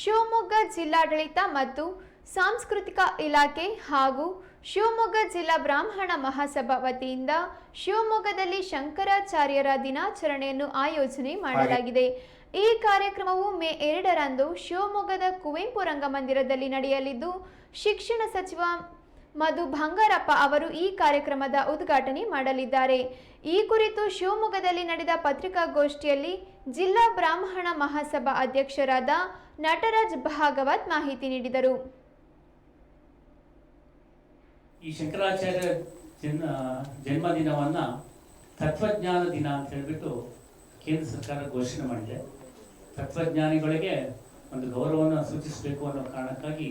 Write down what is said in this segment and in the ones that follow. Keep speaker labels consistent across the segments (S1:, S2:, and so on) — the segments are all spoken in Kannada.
S1: ಶಿವಮೊಗ್ಗ ಜಿಲ್ಲಾಡಳಿತ ಮತ್ತು ಸಾಂಸ್ಕೃತಿಕ ಇಲಾಖೆ ಹಾಗೂ ಶಿವಮೊಗ್ಗ ಜಿಲ್ಲಾ ಬ್ರಾಹ್ಮಣ ಮಹಾಸಭಾ ವತಿಯಿಂದ ಶಿವಮೊಗ್ಗದಲ್ಲಿ ಶಂಕರಾಚಾರ್ಯರ ದಿನಾಚರಣೆಯನ್ನು ಆಯೋಜನೆ ಮಾಡಲಾಗಿದೆ. ಈ ಕಾರ್ಯಕ್ರಮವು ಮೇ ಎರಡರಂದು ಶಿವಮೊಗ್ಗದ ಕುವೆಂಪು ರಂಗಮಂದಿರದಲ್ಲಿ ನಡೆಯಲಿದ್ದು, ಶಿಕ್ಷಣ ಸಚಿವ ಮಧು ಬಂಗಾರಪ್ಪ ಅವರು ಈ ಕಾರ್ಯಕ್ರಮದ ಉದ್ಘಾಟನೆ ಮಾಡಲಿದ್ದಾರೆ. ಈ ಕುರಿತು ಶಿವಮೊಗ್ಗದಲ್ಲಿ ನಡೆದ ಪತ್ರಿಕಾಗೋಷ್ಠಿಯಲ್ಲಿ ಜಿಲ್ಲಾ ಬ್ರಾಹ್ಮಣ ಮಹಾಸಭಾ ಅಧ್ಯಕ್ಷರಾದ ನಟರಾಜ್ ಭಾಗವತ್ ಮಾಹಿತಿ ನೀಡಿದರು.
S2: ಈ ಶಂಕರಾಚಾರ್ಯ ಜನ್ಮ, ಜನ್ಮದಿನವನ್ನು ತತ್ವಜ್ಞಾನ ದಿನ ಅಂತ ಹೇಳಿಬಿಟ್ಟು ಕೇಂದ್ರ ಸರ್ಕಾರ ಘೋಷಣೆ ಮಾಡಿದೆ. ತತ್ವಜ್ಞಾನಿಗಳಿಗೆ ಒಂದು ಗೌರವವನ್ನು ಸೂಚಿಸಬೇಕು ಅನ್ನೋ ಕಾರಣಕ್ಕಾಗಿ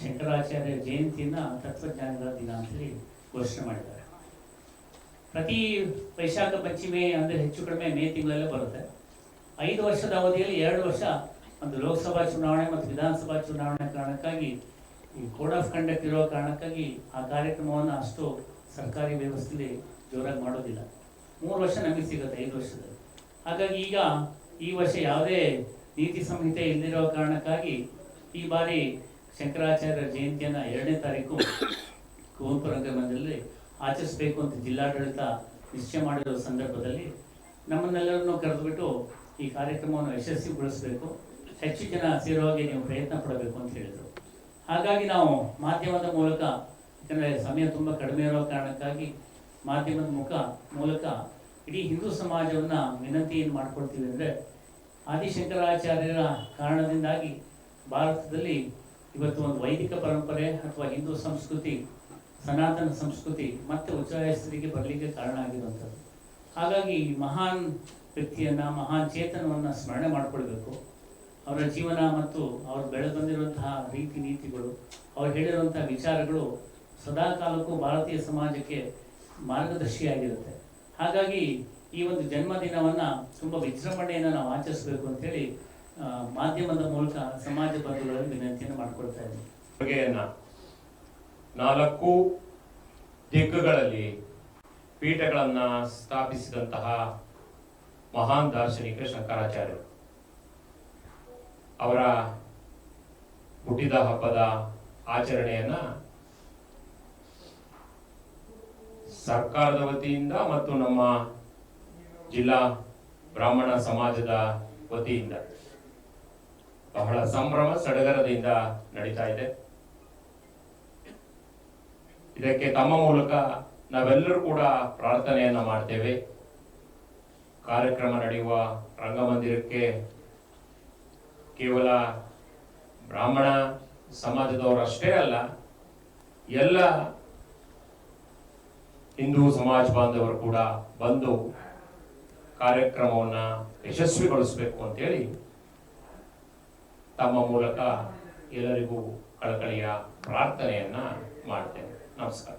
S2: ಶಂಕರಾಚಾರ್ಯ ಜಯಂತಿಯನ್ನು ತತ್ವಜ್ಞಾನಗಳ ದಿನ ಅಂತೇಳಿ ಘೋಷಣೆ ಮಾಡಿದ್ದಾರೆ. ಪ್ರತಿ ವೈಶಾಖ ಪಂಚಮಿ ಅಂದರೆ ಹೆಚ್ಚು ಕಡಿಮೆ ಮೇ ತಿಂಗಳಲ್ಲೇ ಬರುತ್ತೆ. ಐದು ವರ್ಷದ ಅವಧಿಯಲ್ಲಿ ಎರಡು ವರ್ಷ ಒಂದು ಲೋಕಸಭಾ ಚುನಾವಣೆ ಮತ್ತು ವಿಧಾನಸಭಾ ಚುನಾವಣೆ ಕಾರಣಕ್ಕಾಗಿ ಈ ಕೋಡ್ ಆಫ್ ಕಂಡಕ್ಟ್ ಇರೋ ಕಾರಣಕ್ಕಾಗಿ ಆ ಕಾರ್ಯಕ್ರಮವನ್ನು ಅಷ್ಟು ಸರ್ಕಾರಿ ವ್ಯವಸ್ಥೆಯಲ್ಲಿ ಜೋರಾಗಿ ಮಾಡೋದಿಲ್ಲ. ಮೂರು ವರ್ಷ ನಮಗೆ ಸಿಗುತ್ತೆ, ಐದು ವರ್ಷದಲ್ಲಿ. ಹಾಗಾಗಿ ಈಗ ಈ ವರ್ಷ ಯಾವುದೇ ನೀತಿ ಸಂಹಿತೆ ಇಲ್ಲದಿರೋ ಕಾರಣಕ್ಕಾಗಿ ಈ ಬಾರಿ ಶಂಕರಾಚಾರ್ಯ ಜಯಂತಿಯನ್ನು ಎರಡನೇ ತಾರೀಕು ಕುವೆಂಪು ರಂಗಮಂದಿರದಲ್ಲಿ ಆಚರಿಸಬೇಕು ಅಂತ ಜಿಲ್ಲಾಡಳಿತ ನಿಶ್ಚಯ ಮಾಡಿರೋ ಸಂದರ್ಭದಲ್ಲಿ ನಮ್ಮನ್ನೆಲ್ಲರನ್ನು ಕರೆದುಬಿಟ್ಟು ಈ ಕಾರ್ಯಕ್ರಮವನ್ನು ಯಶಸ್ವಿಗೊಳಿಸಬೇಕು ಹೆಚ್ಚು ಜನ ಸೇರೋ ನೀವು ಪ್ರಯತ್ನ ಪಡಬೇಕು ಅಂತ ಹೇಳಿದರು. ಹಾಗಾಗಿ ನಾವು ಮಾಧ್ಯಮದ ಮೂಲಕ, ಯಾಕಂದರೆ ಸಮಯ ತುಂಬ ಕಡಿಮೆ ಇರೋ ಕಾರಣಕ್ಕಾಗಿ ಮಾಧ್ಯಮದ ಮುಖ ಮೂಲಕ ಇಡೀ ಹಿಂದೂ ಸಮಾಜವನ್ನು ವಿನಂತಿ ಏನು ಮಾಡ್ಕೊಳ್ತೀವಿ ಅಂದರೆ ಆದಿಶಂಕರಾಚಾರ್ಯರ ಕಾರಣದಿಂದಾಗಿ ಭಾರತದಲ್ಲಿ ಇವತ್ತು ಒಂದು ವೈದಿಕ ಪರಂಪರೆ ಅಥವಾ ಹಿಂದೂ ಸಂಸ್ಕೃತಿ, ಸನಾತನ ಸಂಸ್ಕೃತಿ ಮತ್ತೆ ಉಚ್ಚಾಯ ಬರಲಿಕ್ಕೆ ಕಾರಣ ಆಗಿರುವಂಥದ್ದು. ಹಾಗಾಗಿ ಮಹಾನ್ ವ್ಯಕ್ತಿಯನ್ನು, ಮಹಾನ್ ಚೇತನವನ್ನು ಸ್ಮರಣೆ ಮಾಡಿಕೊಳ್ಬೇಕು. ಅವರ ಜೀವನ ಮತ್ತು ಅವರು ಬೆಳೆ ಬಂದಿರುವಂತಹ ರೀತಿ ನೀತಿಗಳು, ಅವ್ರು ಹೇಳಿರುವಂತಹ ವಿಚಾರಗಳು ಸದಾ ಕಾಲಕ್ಕೂ ಭಾರತೀಯ ಸಮಾಜಕ್ಕೆ ಮಾರ್ಗದರ್ಶಿಯಾಗಿರುತ್ತೆ. ಹಾಗಾಗಿ ಈ ಒಂದು ಜನ್ಮದಿನವನ್ನು ತುಂಬ ವಿಜೃಂಭಣೆಯನ್ನು ನಾವು ಆಚರಿಸಬೇಕು ಅಂತೇಳಿ ಹೇಳಿ ಮಾಧ್ಯಮದ ಮೂಲಕ ಸಮಾಜ ಬಂಧುಗಳಲ್ಲಿ ವಿನಂತಿಯನ್ನು ಮಾಡಿಕೊಳ್ತಾ ಇದ್ದೀನಿ.
S3: ನಾಲ್ಕು ದಿಕ್ಕುಗಳಲ್ಲಿ ಪೀಠಗಳನ್ನ ಸ್ಥಾಪಿಸಿದಂತಹ ಮಹಾನ್ ದಾರ್ಶನಿಕ ಶಂಕರಾಚಾರ್ಯರು. ಅವರ ಹುಟ್ಟಿದ ಹಬ್ಬದ ಆಚರಣೆಯನ್ನ ಸರ್ಕಾರದ ವತಿಯಿಂದ ಮತ್ತು ನಮ್ಮ ಜಿಲ್ಲಾ ಬ್ರಾಹ್ಮಣ ಸಮಾಜದ ವತಿಯಿಂದ ಬಹಳ ಸಂಭ್ರಮ ಸಡಗರದಿಂದ ನಡೀತಾ ಇದೆ. ಇದಕ್ಕೆ ತಮ್ಮ ಮೂಲಕ ನಾವೆಲ್ಲರೂ ಕೂಡ ಪ್ರಾರ್ಥನೆಯನ್ನ ಮಾಡ್ತೇವೆ. ಕಾರ್ಯಕ್ರಮ ನಡೆಯುವ ರಂಗಮಂದಿರಕ್ಕೆ ಕೇವಲ ಬ್ರಾಹ್ಮಣ ಸಮಾಜದವರಷ್ಟೇ ಅಲ್ಲ, ಎಲ್ಲ ಹಿಂದೂ ಸಮಾಜ ಬಾಂಧವರು ಕೂಡ ಬಂದು ಕಾರ್ಯಕ್ರಮವನ್ನು ಯಶಸ್ವಿಗೊಳಿಸಬೇಕು ಅಂತೇಳಿ ತಮ್ಮ ಮೂಲಕ ಎಲ್ಲರಿಗೂ ಕಳಕಳಿಯ ಪ್ರಾರ್ಥನೆಯನ್ನ ಮಾಡ್ತೇನೆ. ನಮಸ್ಕಾರ.